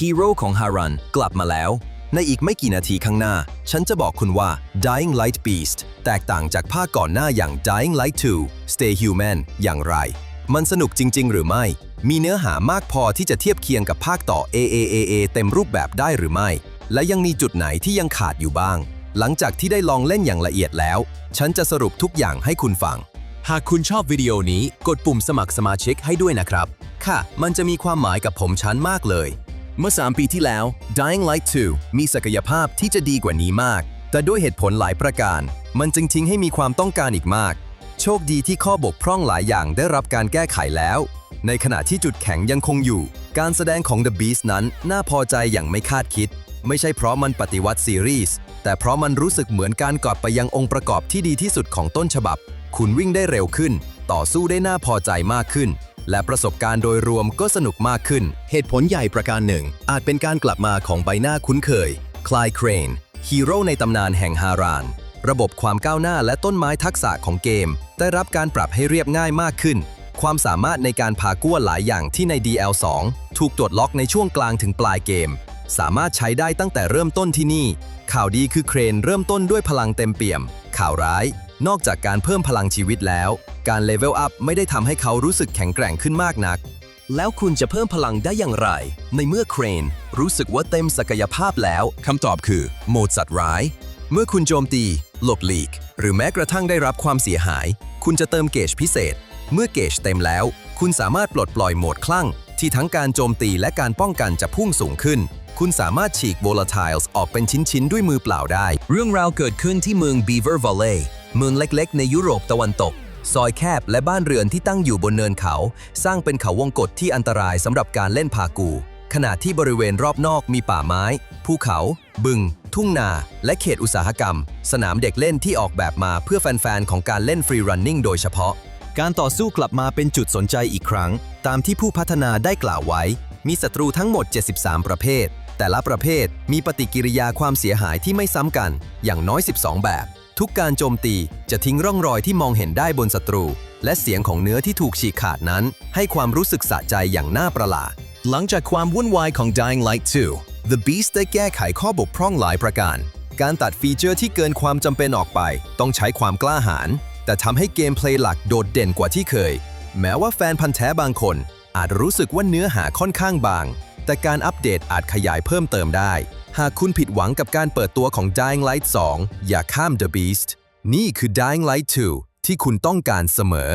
ฮีโร่ของฮารันกลับมาแล้ว ในอีกไม่กี่นาทีข้างหน้า ฉันจะบอกคุณว่า Dying Light Beast แตกต่างจากภาคก่อนหน้าอย่าง Dying Light 2 Stay Human อย่างไร มันสนุกจริง ๆ หรือไม่ มีเนื้อหามากพอที่จะเทียบเคียงกับภาคต่อ AAAA เต็มรูปแบบได้หรือไม่ และยังมีจุดไหนที่ยังขาดอยู่บ้าง หลังจากที่ได้ลองเล่นอย่างละเอียดแล้ว ฉันจะสรุปทุกอย่างให้คุณฟังหากคุณชอบวิดีโอนี้กดปุ่มสมัครสมาชิกให้ด้วยนะครับ ค่ะ มันจะมีความหมายกับผมชั้นมากเลย เมื่อ 3 ปีที่แล้ว Dying Light 2 มีศักยภาพที่จะดีกว่านี้มาก แต่ด้วยเหตุผลหลายประการ มันจึงทิ้งให้มีความต้องการอีกมาก โชคดีที่ข้อบกพร่องหลายอย่างได้รับการแก้ไขแล้ว ในขณะที่จุดแข็งยังคงอยู่ การแสดงของ The Beast นั้นน่าพอใจอย่างไม่คาดคิด ไม่ใช่เพราะมันปฏิวัติซีรีส์ แต่เพราะมันรู้สึกเหมือนการกลับไปยังองค์ประกอบที่ดีที่สุดของต้นฉบับ คุณวิ่งได้เร็วขึ้น ต่อสู้ได้น่าพอใจมากขึ้น และประสบการณ์โดยรวมก็สนุกมากขึ้น เหตุผลใหญ่ประการหนึ่ง อาจเป็นการกลับมาของใบหน้าคุ้นเคย คลายเครน ฮีโร่ในตำนานแห่งฮาราน ระบบความก้าวหน้าและต้นไม้ทักษะของเกม ได้รับการปรับให้เรียบง่ายมากขึ้น ความสามารถในการพากั้วหลายอย่างที่ใน DL2 ถูกตรวจล็อกในช่วงกลางถึงปลายเกม สามารถใช้ได้ตั้งแต่เริ่มต้นที่นี่ ข่าวดีคือเครนเริ่มต้นด้วยพลังเต็มเปี่ยม ข่าวร้าย นอกจากการเพิ่มพลังชีวิตแล้ว การเลเวลอัพไม่ได้ทำให้เขารู้สึกแข็งแกร่งขึ้นมากนัก แล้วคุณจะเพิ่มพลังได้อย่างไร ในเมื่อเครนรู้สึกว่าเต็มศักยภาพแล้วคำตอบคือ โหมดสัตว์ร้าย เมื่อคุณโจมตี หลบหลีก หรือแม้กระทั่งได้รับความเสียหาย คุณจะเติมเกจพิเศษ เมื่อเกจเต็มแล้ว คุณสามารถปลดปล่อยโหมดคลั่ง ที่ทั้งการโจมตีและการป้องกันจะพุ่งสูงขึ้นคุณสามารถฉีก volatiles ออกเป็นชิ้น ๆ ด้วยมือเปล่าได้ เรื่องราวเกิดขึ้นที่เมือง Beaver Valley เมืองเล็ก ๆ ในยุโรปตะวันตก ซอยแคบและบ้านเรือนที่ตั้งอยู่บนเนินเขา สร้างเป็นเขาวงกฏที่อันตรายสำหรับการเล่นพากู ขณะที่บริเวณรอบนอกมีป่าไม้ ภูเขา บึง ทุ่งนา และเขตอุตสาหกรรม สนามเด็กเล่นที่ออกแบบมาเพื่อแฟนๆของการเล่นฟรีรันนิ่งโดยเฉพาะ การต่อสู้กลับมาเป็นจุดสนใจอีกครั้ง ตามที่ผู้พัฒนาได้กล่าวไว้ มีศัตรูทั้งหมด 73 ประเภท แต่ละประเภทมีปฏิกิริยาความเสียหายที่ไม่ซ้ำกัน อย่างน้อย 12 แบบ ทุกการโจมตีจะทิ้งร่องรอยที่มองเห็นได้บนศัตรู และเสียงของเนื้อที่ถูกฉีกขาดนั้น ให้ความรู้สึกสะใจอย่างน่าประหลาด หลังจากความวุ่นวายของ Dying Light 2 The Beast ได้แก้ไขข้อบกพร่องหลายประการ การตัดฟีเจอร์ที่เกินความจำเป็นออกไป ต้องใช้ความกล้าหาญแต่ทำให้เกมเพลย์หลักโดดเด่นกว่าที่เคย แม้ว่าแฟนพันธ์แท้บางคน อาจรู้สึกว่าเนื้อหาค่อนข้างบาง แต่การอัปเดตอาจขยายเพิ่มเติมได้ หากคุณผิดหวังกับการเปิดตัวของ Dying Light 2 อย่าข้าม The Beast นี่คือ Dying Light 2 ที่คุณต้องการเสมอ